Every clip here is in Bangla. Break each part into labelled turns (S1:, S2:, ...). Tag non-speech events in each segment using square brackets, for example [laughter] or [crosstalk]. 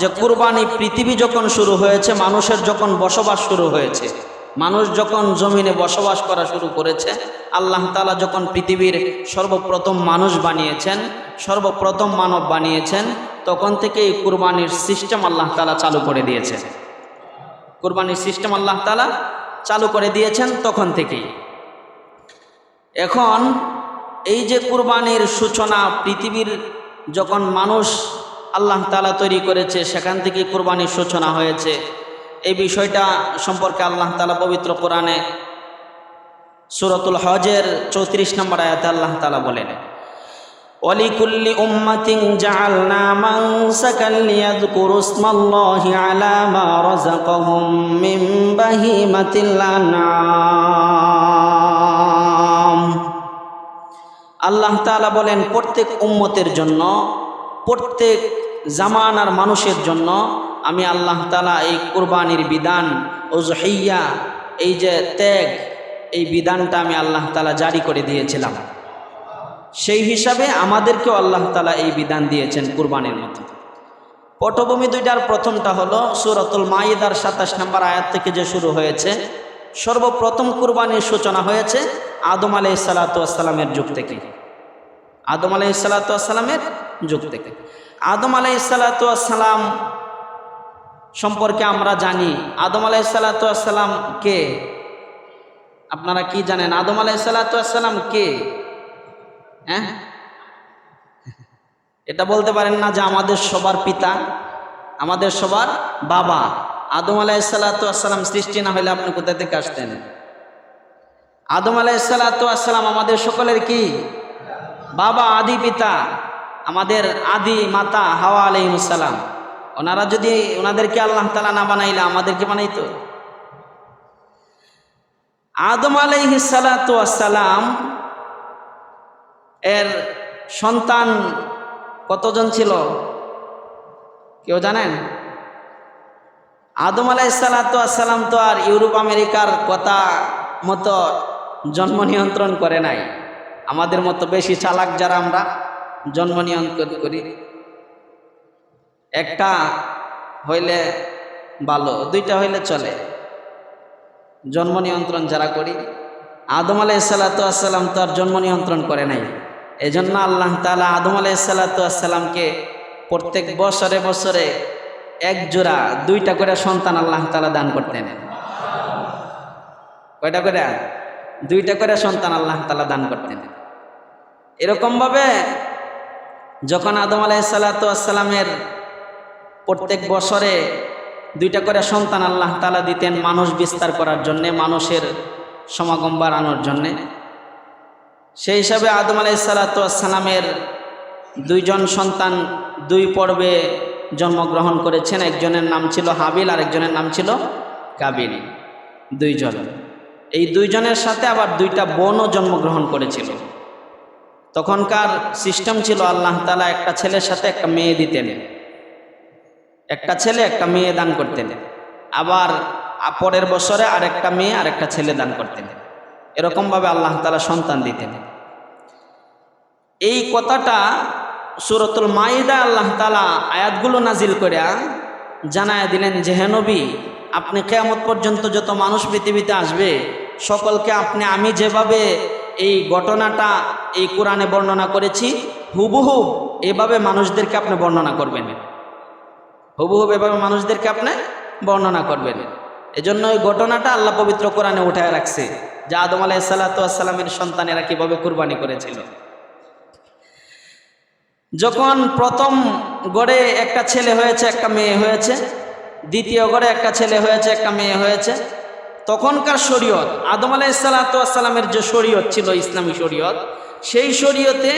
S1: যে কুরবানি পৃথিবী যখন শুরু হয়েছে, মানুষের যখন বসবাস শুরু হয়েছে, মানুষ যখন জমিনে বসবাস করা শুরু করেছে, আল্লাহ তালা যখন পৃথিবীর সর্বপ্রথম মানুষ বানিয়েছেন, সর্বপ্রথম মানব বানিয়েছেন, তখন থেকে এই কুরবানির সিস্টেম আল্লাহ তালা চালু করে দিয়েছেন। কুরবানির সিস্টেম আল্লাহ তালা চালু করে দিয়েছেন তখন থেকেই। এখন এই যে কুরবানির সূচনা, পৃথিবীর যখন মানুষ আল্লাহ তালা তৈরি করেছে সেখান থেকে কুরবানির সূচনা হয়েছে এই বিষয়টা সম্পর্কে আল্লাহ তালা পবিত্র কোরআনে সুরতুল হজের চৌত্রিশ নম্বর আয়াতে আল্লাহ তালা বলেন ولكل أمة جعلنا منسكا ليذكروا اسم الله على ما رزقهم من بهيمة الأنعام আল্লাহ তাআলা বলেন প্রত্যেক উম্মতের জন্য প্রত্যেক জামানার মানুষের জন্য আমি আল্লাহ তাআলা এই কুরবানির বিধান ও ওজহিয়া এই যে ত্যাগ, এই বিধানটা আমি আল্লাহ তালা জারি করে দিয়েছিলাম। সেই হিসাবে আমাদেরকেও আল্লাহ তালা এই বিধান দিয়েছেন কুরবানির মতো। পটভূমি দুইটার প্রথমটা হলো সুরতুল মাইদার সাতাশ নম্বর আয়াত থেকে যে শুরু হয়েছে, সর্বপ্রথম কুরবানির সূচনা হয়েছে আদম আলাই সালাতামের যুগ থেকে। আদম আলাই সালাতামের যুগ থেকে। আদম আলাই সালাতাম সম্পর্কে আমরা জানি। আদম আলাই সালাতাম কে? আপনারা কি জানেন? আদম আলাই সালাতাম কে? হ্যাঁ? এটা বলতে পারেন না যে আমাদের সবার পিতা, আমাদের সবার বাবা। আদম আলাইসাল্লাম সৃষ্টি না হলে আপনি কোথা থেকে আসতেন? আদম আলাইসাল্লাম আমাদের সকলের কি? বাবা, আদি পিতা। আমাদের আদি মাতা হাওয়া আলাইসালাম ওনারা যদি ওনাদেরকে আল্লাহ তালা না বানাইলে আমাদেরকে বানাইতো? আদম আলাইহিসালাম এর সন্তান কতজন ছিল? কেউ জানেন? আদম আলাইসালাম তো আর ইউরোপ, আমেরিকার কথা মতো জন্ম নিয়ন্ত্রণ করে নাই। আমাদের মতো বেশি চালাক যারা আমরা জন্ম নিয়ন্ত্রণ করি। একটা হইলে ভালো, দুইটা হইলে চলে। জন্ম নিয়ন্ত্রণ যারা করি, আদম আলাইসাল্লাম তো আর জন্ম নিয়ন্ত্রণ করে নাই। এজন্য আল্লাহ তালা আদম আলাইসাল্লাতামকে প্রত্যেক বছরে বছরে এক জোড়া, দুইটা করে সন্তান আল্লাহ তালা দান করতেন। কয়টা করে? দুইটা করে সন্তান আল্লাহ তালা দান করতেন। এরকমভাবে যখন আদম আলাইসাল্লাতামের প্রত্যেক বছরে দুইটা করে সন্তান আল্লাহ তালা দিতেন মানুষ বিস্তার করার জন্যে, মানুষের সমাগম বাড়ানোর জন্যে। সেই হিসাবে আদম আলাইসালাতামের দুইজন সন্তান দুই পর্বে জন্মগ্রহণ করেছেন। একজনের নাম ছিল হাবিল আর একজনের নাম ছিল কাবিল। দুইজন। এই দুইজনের সাথে আবার দুইটা বোনও জন্মগ্রহণ করেছিল। তখনকার সিস্টেম ছিল আল্লাহ তালা একটা ছেলের সাথে একটা মেয়ে দিতেন। একটা ছেলে একটা মেয়ে দান করতেন। আবার পরের বছরে আরেকটা মেয়ে আর একটা ছেলে দান করতেন। এরকমভাবে আল্লাহ তালা সন্তান দিতেন। এই কথাটা সুরতুল মাইদা আল্লাহ তালা আয়াতগুলো নাজিল করে জানায় দিলেন যে হেনবি আপনি কেয়ামত পর্যন্ত যত মানুষ পৃথিবীতে আসবে, সকলকে আপনি, আমি যেভাবে এই ঘটনাটা এই কোরআনে বর্ণনা করেছি, হুবহু এভাবে মানুষদেরকে আপনি বর্ণনা করবেন। হুবহুব এভাবে মানুষদেরকে আপনি বর্ণনা করবেন। এজন্য ওই ঘটনাটা আল্লাহ পবিত্র কোরআনে উঠায় রাখছে যে আদম আলাহ সাল্লাতামের সন্তানেরা কীভাবে কুরবানি করেছিল। যখন প্রথম গড়ে একটা ছেলে হয়েছে, একটা মেয়ে হয়েছে, দ্বিতীয় গড়ে একটা ছেলে হয়েছে, একটা মেয়ে হয়েছে তখনকার শরীয়ত, আদম আলাহ সাল্লাতামের যে শরীয়ত ছিল, ইসলামী শরীয়ত, সেই শরীয়তে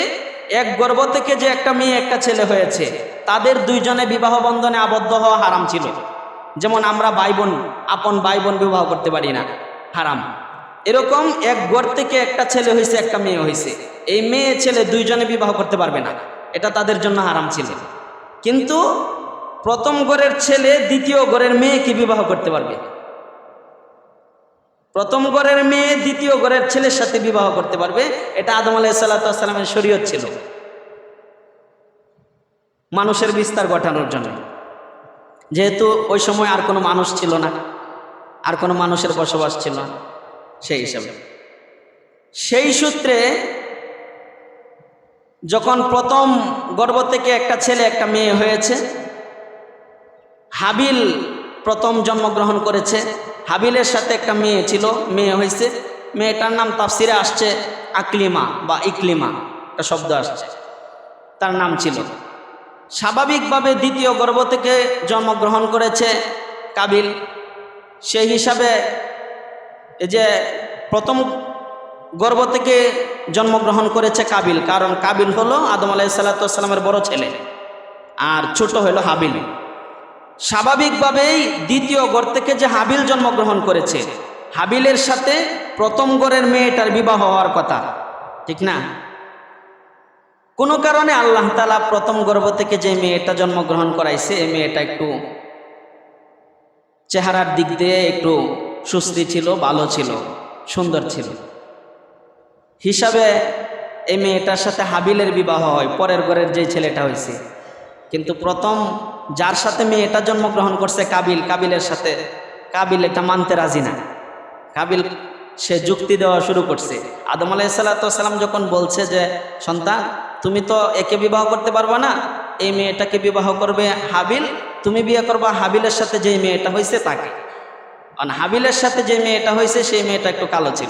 S1: এক গর্ব থেকে যে একটা মেয়ে, একটা ছেলে হয়েছে, তাদের দুইজনে বিবাহ বন্ধনে আবদ্ধ হওয়া হারাম ছিল। যেমন আমরা ভাই বোন আপন ভাই বোন বিবাহ করতে পারি না, হারাম। এরকম এক ঘর থেকে একটা ছেলে হয়েছে একটা মেয়ে হয়েছে এই মেয়ে, ছেলে দুইজনে বিবাহ করতে পারবে না, এটা তাদের জন্য হারাম ছিল। কিন্তু প্রথম ঘরের ছেলে দ্বিতীয় ঘরের মেয়েকে বিবাহ করতে পারবে। প্রথম ঘরের মেয়ে, দ্বিতীয় ঘরের ছেলের সাথে বিবাহ করতে পারবে। এটা আদম আলাইসাল্লামের শরীয়ত ছিল। মানুষের বিস্তার ঘটানোর জন্য। যেহেতু ওই সময় আর কোনো মানুষ ছিল না, আর কোনো মানুষের বসবাস ছিল না, সেই হিসাবে। সেই সূত্রে যখন প্রথম গর্ভ থেকে একটা ছেলে, একটা মেয়ে হয়েছে, হাবিল প্রথম জন্মগ্রহণ করেছে। হাবিলের সাথে একটা মেয়ে ছিল, মেয়ে হয়েছে। মেয়েটার নাম তাফসিরে আসছে আকলিমা বা ইকলিমা, একটা শব্দ আসছে। তার নাম ছিল। স্বাভাবিকভাবে দ্বিতীয় গর্ভ থেকে জন্মগ্রহণ করেছে কাবিল। সেই হিসাবে এই যে প্রথম গর্ভ থেকে জন্মগ্রহণ করেছে কাবিল, কারণ কাবিল হলো আদম আলাহি সাল্লাতামের বড় ছেলে, আর ছোট হলো হাবিল। স্বাভাবিকভাবেই দ্বিতীয় গড় থেকে যে হাবিল জন্মগ্রহণ করেছে, হাবিলের সাথে প্রথম গড়ের মেয়েটার বিবাহ হওয়ার কথা, ঠিক না? কোনো কারণে আল্লাহ তালা প্রথম গর্ভ থেকে যে মেয়েটা জন্মগ্রহণ করাইছে, এই মেয়েটা একটু চেহারার দিক দিয়ে একটু সুস্থি ছিল, ভালো ছিল, সুন্দর ছিল। হিসাবে এই মেয়েটার সাথে হাবিলের বিবাহ হয়, পরের ঘরের যে ছেলেটা হয়েছে। কিন্তু প্রথম যার সাথে মেয়েটা জন্মগ্রহণ করছে কাবিল, কাবিলের সাথে। কাবিল এটা মানতে রাজি না। কাবিল, সে যুক্তি দেওয়া শুরু করছে। আদম আলাই সাল্লাম যখন বলছে যে, সন্তান, তুমি তো একে বিবাহ করতে পারবে না। এই মেয়েটাকে বিবাহ করবে হাবিল, তুমি বিয়ে করবা হাবিলের সাথে যে মেয়েটা হয়েছে তাকে। কারণ হাবিলের সাথে যে মেয়েটা হয়েছে সেই মেয়েটা একটু কালো ছিল।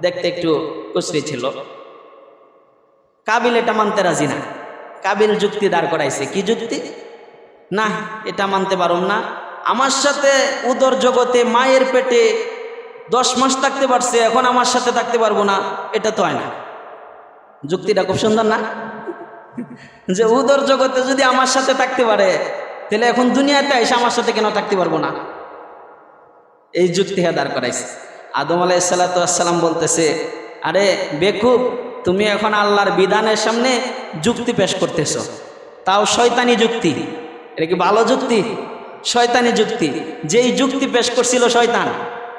S1: দেখতে একটু কুচরি ছিল। কাবিল এটা মানতে রাজি না। কাবিল যুক্তি দাঁড় করাইছে। কি যুক্তি? না, এটা মানতে পারুম না। আমার সাথে উদর জগতে মায়ের পেটে দশ মাস থাকতে পারছে, এখন আমার সাথে থাকতে পারব না, এটা তো হয় না। যুক্তিটা খুব সুন্দর না? যে উদর জগতে যদি আমার সাথে থাকতে পারে, তাহলে এখন দুনিয়াতে এসে আমার সাথে কেন থাকতে পারব না? এই যুক্তি হ্যাঁ দাঁড় করাইছে। আদম আলাই সাল্লাতাম বলতেছে, আরে বেকুব তুমি এখন আল্লাহর বিধানের সামনে যুক্তি পেশ করতেছ। তাও শয়তানি যুক্তি। এটা কি ভালো যুক্তি? শয়তানি যুক্তি। যেই যুক্তি পেশ করছিল শয়তান,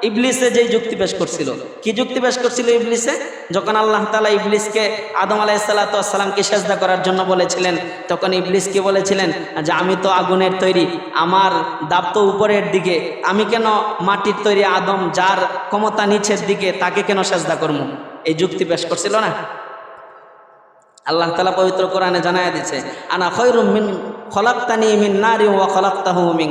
S1: ইবলিসে যেই যুক্তি পেশ করছিল। কি যুক্তি পেশ করছিল ইবলিসে? যখন আল্লাহ তালা ইবলিসকে আদম আলাইসাল্লাতামকে সেজদা করার জন্য বলেছিলেন, তখন ইবলিসকে বলেছিলেন যে আমি তো আগুনের তৈরি, আমার দাব তো উপরের দিকে, আমি কেন মাটির তৈরি আদম যার ক্ষমতা নিচের দিকে তাকে কেন সেজদা করব এই যুক্তি পেশ করছিল না? আল্লাহ তালা পবিত্র কোরআনে জানাই দিচ্ছে আনা খৈরুম খলাক্তানি মিন নারি ওয়া খলাক্তাহু মিন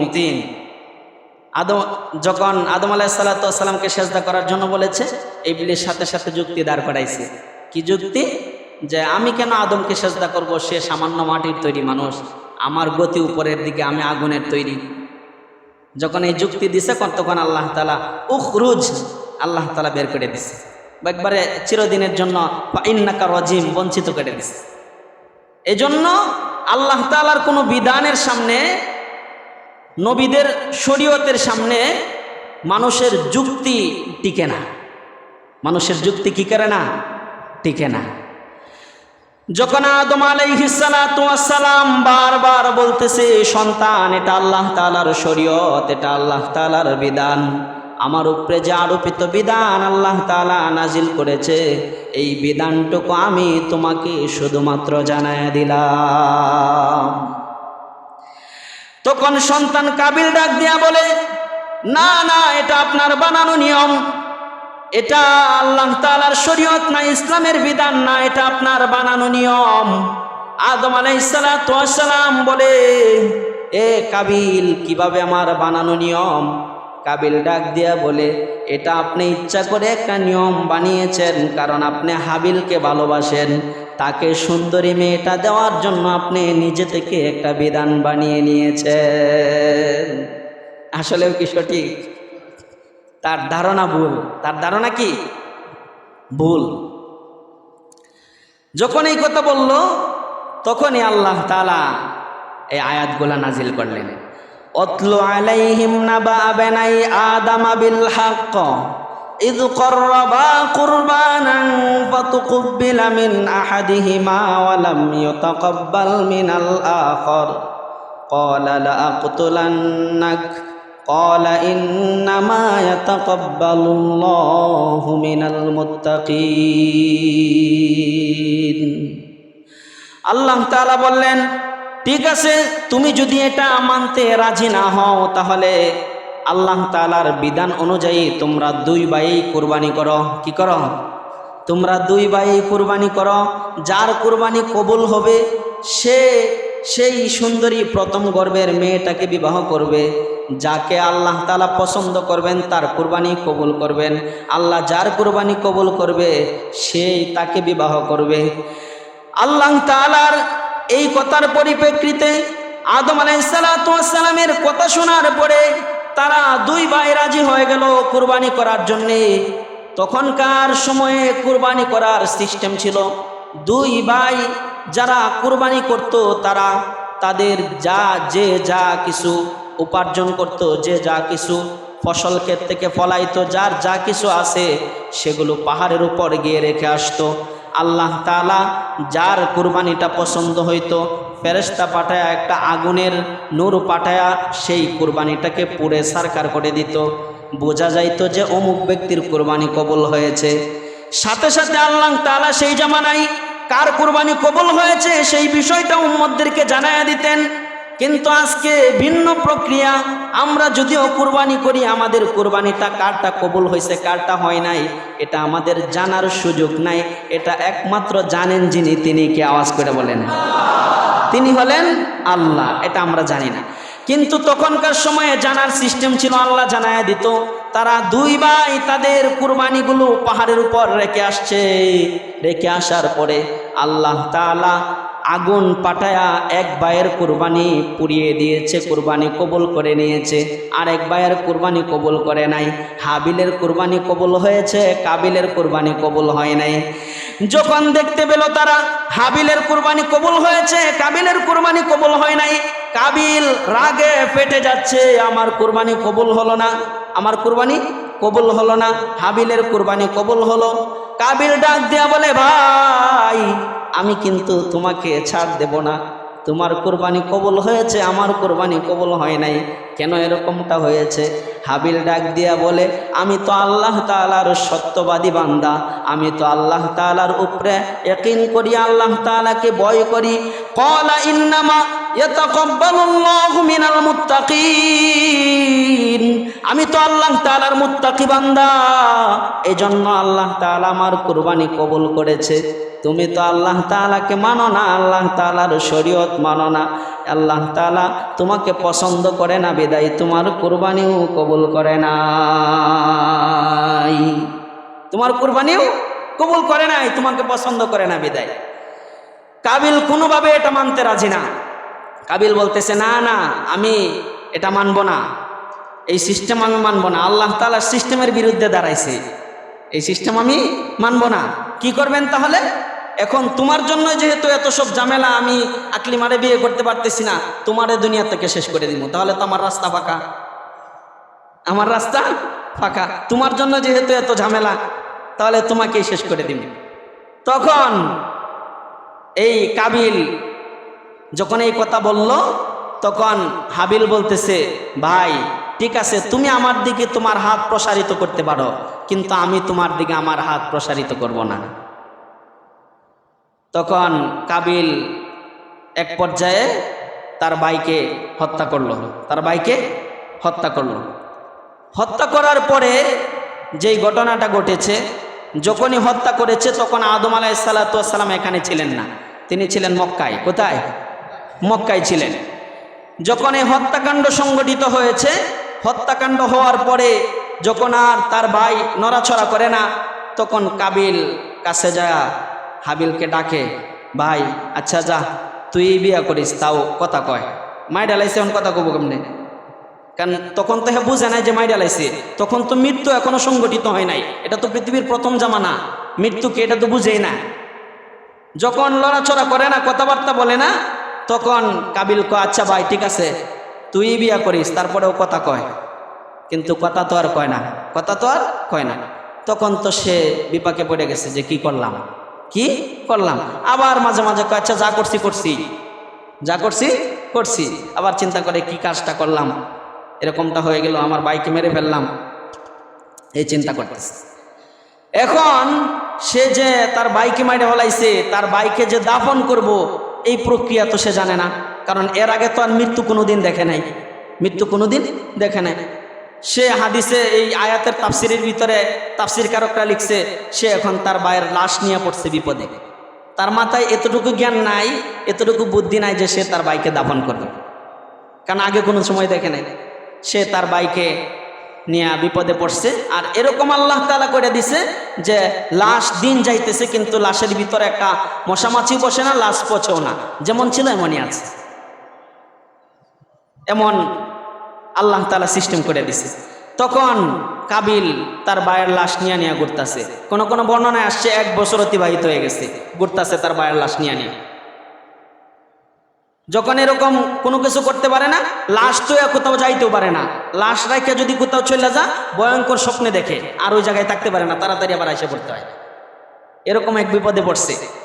S1: আদম, যখন আদম আলাহ সাল্লাতামকে সেজদা করার জন্য বলেছে ইবলির সাথে সাথে যুক্তি দাঁড় করাইছে। কি যুক্তি? যে আমি কেন আদমকে সেজদা করব? সে সামান্য মাটির তৈরি মানুষ। আমার গতি উপরের দিকে, আমি আগুনের তৈরি। যখন এই যুক্তি দিছে, তখন আল্লাহ তালা উখরুজ আল্লাহ তালা বের করে দিছে। একবারে চিরদিনের জন্য ইন্নাকা রজিম বঞ্চিত করে দিছে। এজন্য আল্লাহ তালার কোনো বিধানের সামনে, নবীদের শরীয়তের সামনে মানুষের যুক্তি টিকে না। মানুষের যুক্তি কি করে না? টিকে না। যখন আদম আলাইহিসালাম বারবার বলতেছে, সন্তান, এটা আল্লাহ তালার শরীয়ত, এটা আল্লাহ তালার বিধান। আমার উপরে যে আরোপিত বিধান আল্লাহ তালা নাজিল করেছে, এই বিধানটুকু আমি তোমাকে শুধুমাত্র জানায় দিলাম। তখন সন্তান কাবিল ডাক দিয়া বলে, না না, এটা আপনার বানানো নিয়ম। এটা আল্লাহ তালার শরীয়ত না, ইসলামের বিধান না, এটা আপনার বানানো নিয়ম। আদম আলাইসালাম বলে, এ কাবিল, কীভাবে আমার বানানো নিয়ম? কাবিল ডাক দিয়া বলে, এটা আপনি ইচ্ছা করে একটা নিয়ম বানিয়েছেন, কারণ আপনি হাবিলকে ভালোবাসেন। তাকে সুন্দরী মেয়েটা দেওয়ার জন্য আপনি নিজে থেকে একটা বিধান বানিয়ে নিয়েছেন। আসলেও কি সঠিক? তার ধারণা ভুল। তার ধারণা কি? ভুল। যখন এই কথা বলল, তখনই আল্লাহ তালা এই আয়াতগুলা নাজিল করলেন। অতলু আলাইহিম নাবা বেনাই আদাম বিল হাক্ক إذ قربا قربانا فتقبل من أحدهما ولم يتقبل من الآخر قال لأقتلنك قال إنما يتقبل الله من المتقين আল্লাহ তাআলা বললেন ঠিক আছে, তুমি যদি এটা মানতে রাজি না হও, তাহলে আল্লাহ তালার বিধান অনুযায়ী তোমরা দুই ভাই কোরবানি করো। কি করো? তোমরা দুই ভাই কোরবানি করো। যার কোরবানি কবুল হবে, সে সেই সুন্দরী প্রথম গর্বের মেয়েটাকে বিবাহ করবে। যাকে আল্লাহ তালা পছন্দ করবেন, তার কোরবানি কবুল করবেন। আল্লাহ যার কোরবানি কবুল করবে সেই তাকে বিবাহ করবে। আল্লাহ তালার এই কথার পরিপ্রেক্ষিতে আদম আলাইসালামের কথা শোনার পরে তারা দুই ভাই রাজি হয়ে গেল কোরবানি করার জন্যে। তখনকার সময়ে কোরবানি করার সিস্টেম ছিল, দুই ভাই যারা কোরবানি করত তারা তাদের যা, যে যা কিছু উপার্জন করত, যে যা কিছু ফসল ক্ষেত থেকে ফলাইতো, যার যা কিছু আছে সেগুলো পাহাড়ের উপর গিয়ে রেখে আসতো। আল্লাহ তালা যার কুরবানিটা পছন্দ হইতো ফেরেস্তা পাঠায়া একটা আগুনের নূর পাঠায়া সেই কুরবানিটাকে পুড়ে সারকার করে দিত। বোঝা যাইতো যে অমুক ব্যক্তির কুরবানি কবল হয়েছে। সাথে সাথে আল্লাহ তালা সেই জামানায় কার কুরবানি কবল হয়েছে সেই বিষয়টা উম্মদদেরকে জানায়া দিতেন। কিন্তু আজকে ভিন্ন প্রক্রিয়া আমরা যদিও কুরবানি করি, আমাদের কুরবানিটা কারটা কবুল হয়েছে, কারটা হয় নাই, এটা আমাদের জানার সুযোগ নাই, এটা একমাত্র জানেন যিনি, তিনি কে আওয়াজ করে বলেন? তিনি হলেন আল্লাহ, এটা আমরা জানি না। কিন্তু তখনকার সময়ে জানার সিস্টেম ছিল, আল্লাহ জানায় দিত, তারা দুই ভাই তাদের কুরবানিগুলো পাহাড়ের উপর রেখে আসছে। রেখে আসার পরে আল্লাহ তাআলা আগুন পাঠায়া এক ভাইয়ের কুরবানি পুড়িয়ে দিয়েছে, কুরবানি কবুল করে নিয়েছে। আর এক ভাইয়ের কুরবানি কবুল করে নাই। হাবিলের কুরবানি কবুল হয়েছে, কাবিলের কুরবানি কবুল হয় নাই। যখন দেখতে পেল তারা হাবিলের কুরবানি কবুল হয়েছে, কাবিলের কুরবানি কবুল হয় নাই। কাবিল রাগে ফেটে যাচ্ছে, আমার কুরবানি কবুল হলো না। আমার কুরবানি কবুল হলো না। হাবিলের কুরবানি কবুল হলো। কাবিল ডাক দেয়া বলে, ভাই আমি কিন্তু তোমাকে ছাড় দেব না। তোমার কোরবানি কবল হয়েছে, আমার কোরবানি কবল হয় নাই। কেন এরকমটা হয়েছে? হাবিল ডাক দিয়া বলে, আমি তো আল্লাহ তালার সত্যবাদী বান্দা। আমি তো আল্লাহ তালার উপরে একিন করি, আল্লাহ তালাকে ভয় করি। কলা ইন্নামা আমি তো আল্লাহ তাআলার মুত্তাকি বান্দা। এই জন্য আল্লাহ তাআলা আমার কুরবানি কবুল করেছে। তুমি তো আল্লাহ তাআলাকে মানো না, আল্লাহ তাআলার শরীয়ত মানো না। আল্লাহ তালা তোমাকে পছন্দ করে না, বিদায় তোমার কুরবানিও কবুল করে নাই। তোমার কুরবানিও কবুল করে নাই, তোমাকে পছন্দ করে না, বিদায়। কাবিল কোনোভাবে এটা মানতে রাজি না। কাবিল বলতেছে, না না, আমি এটা মানব না। এই সিস্টেম আমি মানব না। আল্লাহ তালার সিস্টেমের বিরুদ্ধে দাঁড়াইছে। এই সিস্টেম আমি মানব না। কি করবেন তাহলে? এখন তোমার জন্য যেহেতু এত সব ঝামেলা, আমি আকলি মারে বিয়ে করতে পারতেছি না, তোমারে দুনিয়া থেকে শেষ করে দিব তাহলে তো আমার রাস্তা ফাঁকা। আমার রাস্তা ফাঁকা। তোমার জন্য যেহেতু এত ঝামেলা, তাহলে তোমাকেই শেষ করে দিব তখন এই কাবিল যখন এই কথা বলল, তখন হাবিল বলতেছে, ভাই, ঠিক আছে, তুমি আমার দিকে তোমার হাত প্রসারিত করতে পারো, কিন্তু আমি তোমার দিকে আমার হাত প্রসারিত করব না। তখন কাবিল এক পর্যায়ে তার ভাইকে হত্যা করল। তার ভাইকে হত্যা করল। হত্যা করার পরে যেই ঘটনাটা ঘটেছে, যখনই হত্যা করেছে তখন আদম আলাহ সাল্লাম এখানে ছিলেন না। তিনি ছিলেন মক্কায়। কোথায়? মক্কায় ছিলেন। যখন এই হত্যাকাণ্ড সংগঠিত হয়েছে, হত্যাকাণ্ড হওয়ার পরে যখন আর তার ভাই নড়াছড়া করে না, তখন কাবিল কাছে যায়। হাবিলকে ডাকে, ভাই আচ্ছা যা, তুই বিয়া করিস, তাও কথা কয়। মাই ডালাইছে, এখন কথা কব কেমনে? কারণ তখন তো হ্যাঁ বুঝে নাই যে মাই ডালাইছে। তখন তো মৃত্যু এখনও সংগঠিত হয় নাই। এটা তো পৃথিবীর প্রথম জামানা। মৃত্যুকে এটা তো বুঝেই না। যখন লড়াচড়া করে না, কথাবার্তা বলে না, তখন কাবিল কয় আচ্ছা ভাই, ঠিক আছে, তুই বিয়া করিস, তারপরেও কথা কয়। কিন্তু কথা তো আর কয় না, কথা তো আর কয় না। তখন তো সে বিপাকে পড়ে গেছে যে কি করলাম। কি করলাম? আবার মাঝে মাঝে আচ্ছা যা করছি করছি। যা করছি করছি। আবার চিন্তা করে, কি কাজটা করলাম? এরকমটা হয়ে গেল, আমার বাইকে মেরে ফেললাম। এই চিন্তা করতেছে। এখন সে যে তার বাইকে মাইরে হলাইছে তার বাইকে যে দাফন করব, এই প্রক্রিয়া তো সে জানে না। কারণ এর আগে তো আর মৃত্যু কোনোদিন দেখে নাই। মৃত্যু কোনোদিন দেখে নাই। সে হাদিসে এই আয়াতের তাফসিরের ভিতরে তাফসির কারকরা লিখছে, সে এখন তার বায়ের লাশ নিয়ে পড়ছে বিপদে। তার মাথায় এতটুকু জ্ঞান নাই, এতটুকু বুদ্ধি নাই যে সে তার বাইকে দাফন করবে। কারণ আগে কোনো সময় দেখে নাই। সে তার বাইকে নিয়ে বিপদে পড়ছে। আর এরকম আল্লাহ তালা করে দিছে যে লাশ দিন যাইতেছে, কিন্তু লাশের ভিতরে একটা মশামাছি বসে না, লাশ পচেও না। যেমন ছিল এমনই আছে। এমন আল্লাহ তালা সিস্টেম করে দিছে। তখন কাবিল তার বায়ের লাশ নিয়ে নিয়ে ঘুরতেছে। কোনো কোনো বর্ণনায় আসছে এক বছর অতিবাহিত হয়ে গেছে, ঘুরতেছে তার বায়ের লাশ নিয়ে নিয়ে। যখন এরকম কোনো কিছু করতে পারে না, লাশ তো কোথাও যাইতেও পারে না। লাশ রাইকে যদি কোথাও চলে যা ভয়ঙ্কর স্বপ্নে দেখে। আর ওই জায়গায় থাকতে পারে না, তাড়াতাড়ি আবার এসে পড়তে হয়। এরকম এক বিপদে পড়ছে।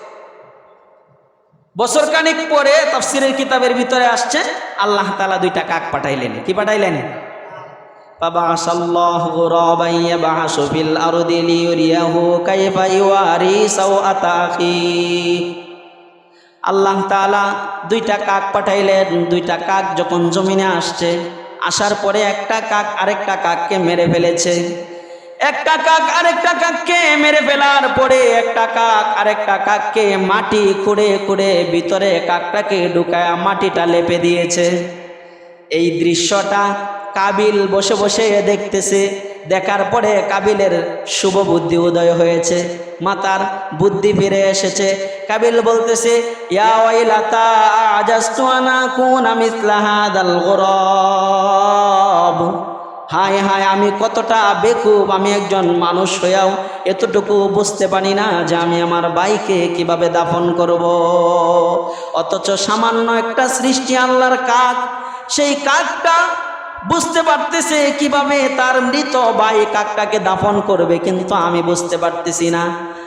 S1: বছর কানিক পরে তফসিরের কিতাবের ভিতরে আসছে আল্লাহ তালা দুইটা কাক পাঠাইলেন কি পাঠাইলেন فبعث الله غرابا يبعث في الأرض ليريه كيف يواري سوءة أخيه আল্লাহ তাআলা দুইটা কাক পাঠাইলেন দুইটা কাক যখন জমিনে আসছে আসার পরে একটা কাক আরেকটা কাককে মেরে ফেলেছে একটা কাক আরেকটা কাককে মেরে ফেলার পরে একটা কাক আরেকটা কাককে মাটি খুঁড়ে খুঁড়ে ভিতরে কাকটাকে ঢুকায় মাটিটা লেপে দিয়েছে। এই দৃশ্যটা কাবিল বসে বসে দেখতেছে। দেখার পরে কাবিলের শুভ বুদ্ধি উদয় হয়েছে। মাতার বুদ্ধি ফিরে এসেছে। কাবিল বলতেছে, ইয়া হায় হায়, আমি কতটা বেকুব, আমি একজন মানুষ হইয়াও এতটুকু বুঝতে পারি না যে আমি আমার বাইকে কীভাবে দাফন করব। অথচ সামান্য একটা সৃষ্টি আল্লাহর কাজ, সেই কাকটা বুঝতে পারতেছে কীভাবে তার মৃত বাই কাকটাকে দাফন করবে, কিন্তু আমি বুঝতে পারতেছি না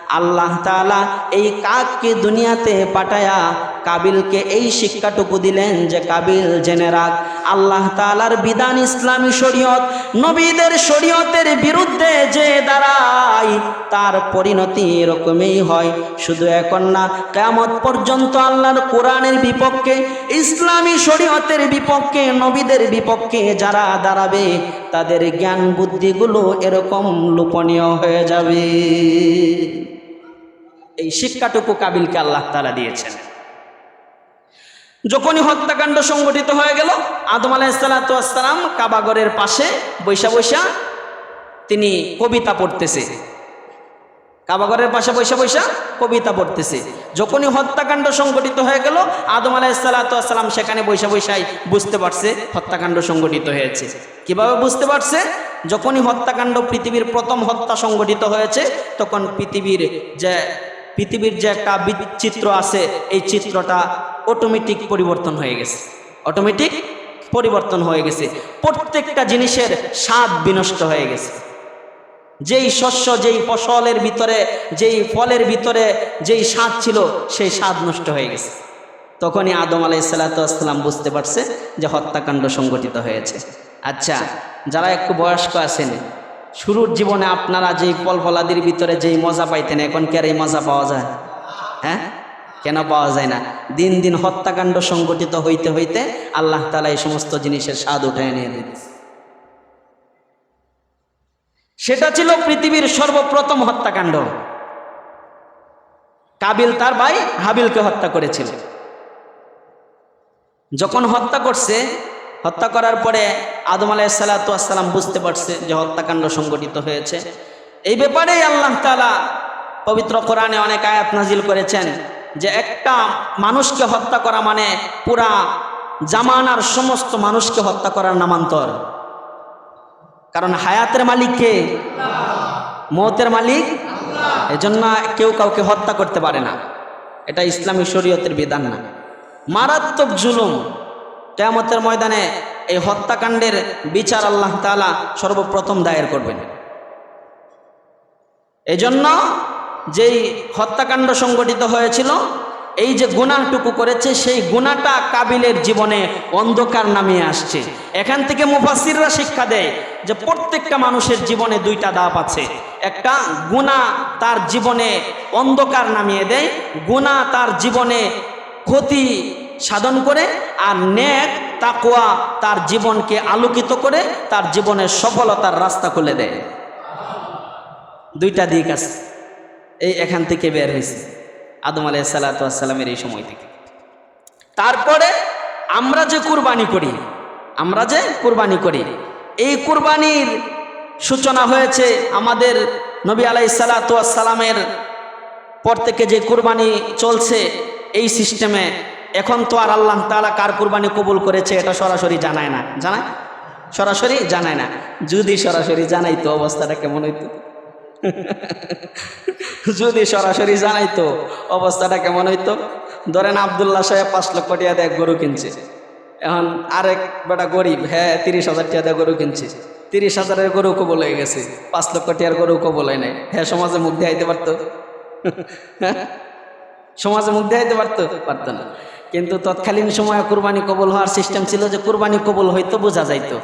S1: আল্লাহ তাআলা এই কাককে দুনিয়াতে পাঠায়া কাবিলকে এই শিক্ষাটুকু দিলেন যে, কাবিল, জেনে রাখ, আল্লাহ তাআলার বিধান ইসলামী শরীয়ত, নবীদের শরীয়তের বিরুদ্ধে যে দাঁড়ায়, তার পরিণতি এরকমই হয়। শুধু এখন না কেমত পর্যন্ত আল্লাহর কোরআনের বিপক্ষে, ইসলামী শরীয়তের বিপক্ষে, নবীদের বিপক্ষে যারা দাঁড়াবে, তাদের জ্ঞান বুদ্ধিগুলো এরকম লোপনীয় হয়ে যাবে। এই শিক্ষাটুকু কাবিলকে আল্লাহ তালা দিয়েছেন। যখনই হত্যাকাণ্ড সংগঠিত হয়ে গেল, আদম আলাইসালাম কাবাগরের পাশে বৈশা বৈশা তিনি কবিতা পড়তেছে। কাবাগরের পাশে বৈশা বৈশা কবিতা পড়তেছে। যখনই হত্যাকাণ্ড সংগঠিত হয়ে গেল, আদম আলাইসালাম সেখানে বৈশা বৈশাই বুঝতে পারছে হত্যাকাণ্ড সংগঠিত হয়েছে। কীভাবে বুঝতে পারছে? যখনই হত্যাকাণ্ড পৃথিবীর প্রথম হত্যা সংগঠিত হয়েছে, তখন পৃথিবীর যে পৃথিবীর যে একটা বিচিত্র আছে, এই চিত্রটা অটোমেটিক পরিবর্তন হয়ে গেছে। অটোমেটিক পরিবর্তন হয়ে গেছে। প্রত্যেকটা জিনিসের স্বাদ বিনষ্ট হয়ে গেছে। যেই শস্য, যেই ফসলের ভিতরে, যেই ফলের ভিতরে যেই স্বাদ ছিল, সেই স্বাদ নষ্ট হয়ে গেছে। তখনই আদম আলাই সাল্লাতাম বুঝতে পারছে যে হত্যাকাণ্ড সংগঠিত হয়েছে। আচ্ছা যারা একটু বয়স্ক আছেন শুরুর জীবনে আপনারা যেই ফল ফলাদির ভিতরে যেই মজা পাইতেন, এখন কি আর এই মজা পাওয়া যায়? হ্যাঁ? কেন পাওয়া যায় না? দিন দিন হত্যাকাণ্ড সংগঠিত হইতে হইতে আল্লাহ তালা এই সমস্ত জিনিসের স্বাদ উঠে নিয়ে দিতেছে সেটা ছিল পৃথিবীর সর্বপ্রথম হত্যাকাণ্ড। কাবিল তার ভাই হাবিলকে হত্যা করেছিল। যখন হত্যা করছে হত্যা করার পরে আদম আলাহ সালাতাম বুঝতে পারছে যে হত্যাকাণ্ড সংগঠিত হয়েছে। এই ব্যাপারে আল্লাহ তালা পবিত্র কোরআনে অনেক আয়াত নাজিল করেছেন যে একটা মানুষকে হত্যা করা মানে পুরা জামানার সমস্ত মানুষকে হত্যা করার নামান্তর। কারণ হায়াতের মালিক কে? মৌতের মালিক? এজন্য কেউ কাউকে হত্যা করতে পারে না। এটা ইসলামী শরীয়তের বিধান না। মারাত্মক জুলুম। কেয়ামতের ময়দানে এই হত্যাকাণ্ডের বিচার আল্লাহ তালা সর্বপ্রথম দায়ের করবেন। এজন্য যেই হত্যাকাণ্ড সংগঠিত হয়েছিল, এই যে গুণাটুকু করেছে, সেই গুণাটা কাবিলের জীবনে অন্ধকার নামিয়ে আসছে। এখান থেকে মুফাসিররা শিক্ষা দেয় যে প্রত্যেকটা মানুষের জীবনে দুইটা দাপ আছে। একটা, গুণা তার জীবনে অন্ধকার নামিয়ে দেয়, গুণা তার জীবনে ক্ষতি সাধন করে আর নেক তাকোয়া তার জীবনকে আলোকিত করে তার জীবনের সফলতার রাস্তা খুলে দেয়। দুইটা দিক আছে। এই এখান থেকে বের হয়েছে আদম আলাই সাল্লাতামের এই সময় থেকে। তারপরে আমরা যে কুরবানি করি, আমরা যে কুরবানি করি, এই কুরবানির সূচনা হয়েছে আমাদের নবী আলাই সালাতামের পর থেকে যে কুরবানি চলছে, এই সিস্টেমে এখন তো আর আল্লাহ তালা কার কুরবানি কবুল করেছে এটা সরাসরি জানায় না। জানায়? সরাসরি জানায় না। যদি সরাসরি জানাই তো অবস্থাটা কেমন হইতো? [laughs] যদি সরাসরি জানাইতো অবস্থাটা কেমন হইতো? ধরেন আবদুল্লাহ সাহেব পাঁচ লক্ষ টাকা দেয় গরু কিনছে। এখন আরেক বেটা গরিব হ্যাঁ তিরিশ হাজার টাকা দিয়ে গরু কিনছে। তিরিশ হাজারের গরু কবল হয়ে গেছে, পাঁচ লক্ষ টাকার গরু কবল হয় নাই। হ্যাঁ সমাজে মুখ দেখাইতে পারতো? [laughs] সমাজে মুখ দেখাইতে পারতো? পারতো না। কিন্তু তৎকালীন সময়ে কুরবানি কবল হওয়ার সিস্টেম ছিল যে কুরবানি কবল হইতো বোঝা যাইতো।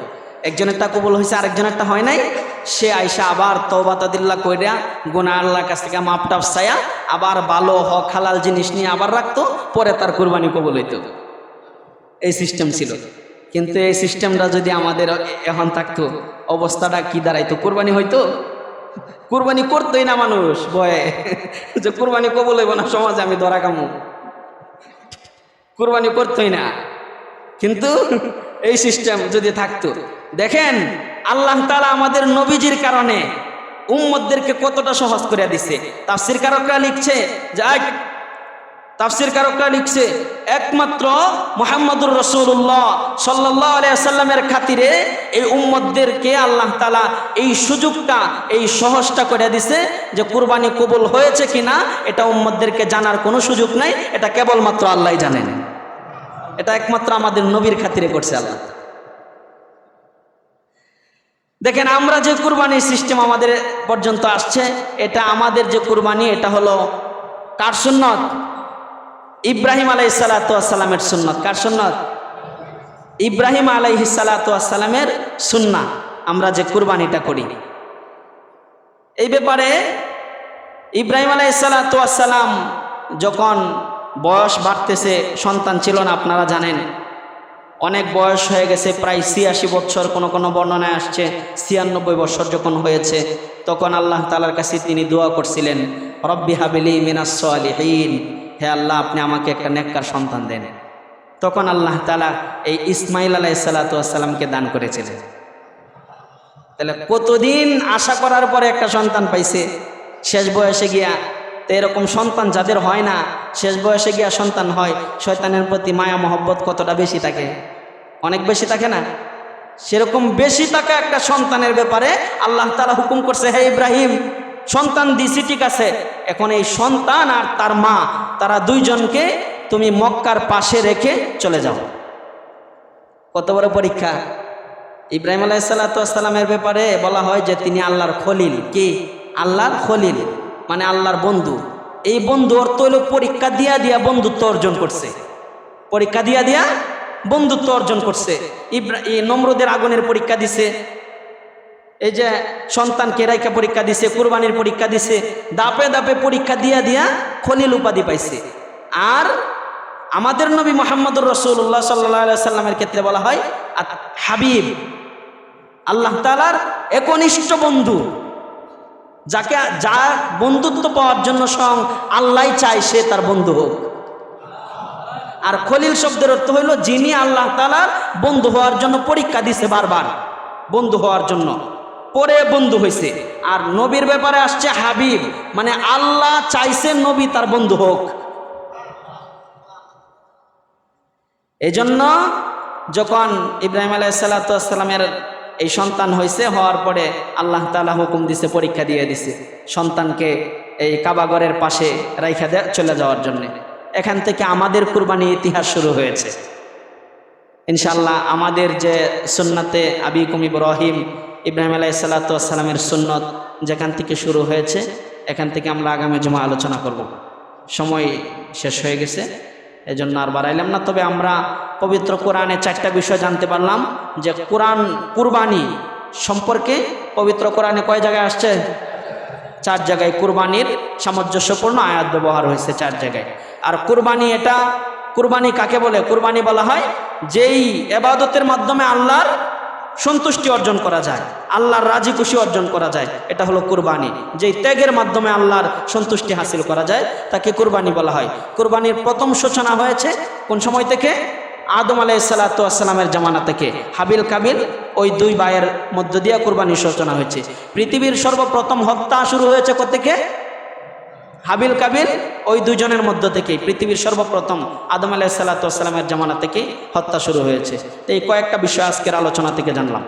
S1: একজনেরটা কবল হয়েছে আরেকজনেরটা হয় নাই। সে আইসা আবার তৌবাতাদিল্লা কইরা গুনা আল্লাহর কাছ থেকে মাপ টাপ চায়া আবার ভালো, হক, হালাল জিনিস নিয়ে আবার রাখতো, পরে তার কুরবানি কবল হইতো। এই সিস্টেম ছিল। কিন্তু এই সিস্টেমটা যদি আমাদের এখন থাকতো, অবস্থাটা কি দাঁড়াইতো? কুরবানি হইতো? কুরবানি করতোই না মানুষ ভয়ে যে কুরবানি কবল হইব না, সমাজে আমি ধরা কামু কুরবানি করতোই না। কিন্তু এই সিস্টেম যদি থাকতো, দেখেন আল্লাহ তালা আমাদের নবীজির কারণে উম্মদদেরকে কতটা সহজ করে দিছে। তাফসির কারকরা লিখছে, যাক তাফসির কারকরা লিখছে, একমাত্র মোহাম্মদুর রসুল্লাহ সাল্লাহ আলিয়াল্লামের খাতিরে এই উম্মদদেরকে আল্লাহ তালা এই সুযোগটা, এই সহজটা করে দিছে যে কুরবানি কবুল হয়েছে কিনা, এটা উম্মদদেরকে জানার কোনো সুযোগ নাই, এটা কেবলমাত্র আল্লাহ জানেন। এটা একমাত্র আমাদের নবীর খাতিরে করছে আল্লাহ দেখেন, আমরা যে কুরবানির সিস্টেম আমাদের পর্যন্ত আসছে, এটা আমাদের যে কুরবানি, এটা হলো কার সুন্নত? ইব্রাহিম আলাই সালাতামের সুন্নত। কার সুন্নত? ইব্রাহিম আলাইহি সালাতামের সুন্না। আমরা যে কুরবানিটা করি। এই ব্যাপারে ইব্রাহিম আলাই সালাতাম যখন বয়স বাড়তেছে, সন্তান ছিল না, আপনারা জানেন। অনেক বয়স হয়ে গেছে, প্রায় ছিয়াশি বছর কোনো কোনো বর্ণনায় আসছে, ছিয়ানব্বই বছর যখন হয়েছে, তখন আল্লাহ তালার কাছে তিনি দোয়া করছিলেন, রব্বি হাবিলি মিনাসলিহীন হে আল্লাহ, আপনি আমাকে একটা নেককার সন্তান দেন। তখন আল্লাহ তালা এই ইসমাইল আলাই সাল্লাতামকে দান করেছিলেন। তাহলে কতদিন আশা করার পরে একটা সন্তান পাইছে? শেষ বয়সে গিয়া তো এরকম সন্তান যাদের হয় না, শেষ বয়সে গিয়া সন্তান হয়, শয়তানের প্রতি মায়া, মহব্বত কতটা বেশি থাকে? অনেক বেশি থাকে না? সেরকম বেশি থাকা একটা সন্তানের ব্যাপারে আল্লাহ তালা হুকুম করছে, হে ইব্রাহিম, সন্তান দিছি, ঠিক আছে। এখন এই সন্তান আর তার মা তারা দুইজনকে তুমি মক্কার পাশে রেখে চলে যাও। কত বড় পরীক্ষা। ইব্রাহিম আলাইসাল্লাতামের ব্যাপারে বলা হয় যে তিনি আল্লাহর খলিল। কি? আল্লাহর খলিল মানে আল্লাহর বন্ধু। এই বন্ধু অর্থ হইল পরীক্ষা দিয়া দিয়া বন্ধুত্ব অর্জন করছে। পরীক্ষা দিয়া দিয়া বন্ধুত্ব অর্জন করছে। ইব্রা এই নমরুদের আগুনের পরীক্ষা দিছে। এই যে সন্তান কেরাইকা পরীক্ষা দিছে, কুরবানির পরীক্ষা দিছে, দাপে দাপে পরীক্ষা দিয়া দিয়া খলিল উপাধি পাইছে। আর আমাদের নবী মোহাম্মদুর রসুল্লাহ সাল্লাহ সাল্লামের ক্ষেত্রে বলা হয় হাবিব আল্লাহ তালার একনিষ্ঠ বন্ধু। যাকে, যা বন্ধুত্ব পাওয়ার জন্য সং আল্লাহ চায় সে তার বন্ধু হোক। আর খলিল শব্দের অর্থ হইল, যিনি আল্লাহ তালার বন্ধু হওয়ার জন্য পরীক্ষা দিছে বারবার। বন্ধু হওয়ার জন্য। পরে বন্ধু হয়েছে আর নবীর ব্যাপারে আসছে হাবিব মানে আল্লাহ চাইছে নবী তার বন্ধু হোক। এজন্য যখন ইব্রাহিম আলাইসাল্লামের এই সন্তান হয়েছে হওয়ার পরে আল্লাহ তালা হুকুম দিছে, পরীক্ষা দিয়ে দিছে সন্তানকে এই কাবাগরের পাশে রাইখা চলে যাওয়ার জন্যে। এখান থেকে আমাদের কুরবানি ইতিহাস শুরু হয়েছে। ইনশাল্লাহ আমাদের যে সুন্নাতে আবি কুমি ইব্রাহিম ইব্রাহিম আলাইসাল্লাতামের সুন্নত যেখান থেকে শুরু হয়েছে, এখান থেকে আমরা আগামী জমা আলোচনা করব। সময় শেষ হয়ে গেছে, এজন্য আর বাড়াইলাম না, তবে আমরা পবিত্র কোরআনে চারটা বিষয় জানতে পারলাম যে কোরআন কুরবানি সম্পর্কে পবিত্র কোরআনে কয় জায়গায় আসছে? চার জায়গায় কুরবানির সামঞ্জস্যপূর্ণ আয়াত ব্যবহার হয়েছে চার জায়গায়। আর কুরবানি এটা, কুরবানি কাকে বলে? কুরবানি বলা হয় যেই এবাদতের মাধ্যমে আল্লাহর সন্তুষ্টি অর্জন করা যায়, আল্লাহর রাজি খুশি অর্জন করা যায়, এটা হলো কুরবানি। যেই ত্যাগের মাধ্যমে আল্লাহর সন্তুষ্টি হাসিল করা যায়, তাকে কুরবানি বলা হয়। কুরবানির প্রথম সূচনা হয়েছে কোন সময় থেকে? আদম আলাই সালাতামের জামানা থেকে। হাবিল কাবিল ওই দুই ভাইয়ের মধ্য দিয়ে কুরবানির সূচনা হয়েছে। পৃথিবীর সর্বপ্রথম হত্যা শুরু হয়েছে থেকে হাবিল কাবিল ওই দুজনের মধ্য থেকে, পৃথিবীর সর্বপ্রথম আদম আলাহ সাল্লামের জামানা থেকে হত্যা শুরু হয়েছে। তো এই কয়েকটা বিষয় আজকের আলোচনা থেকে জানলাম।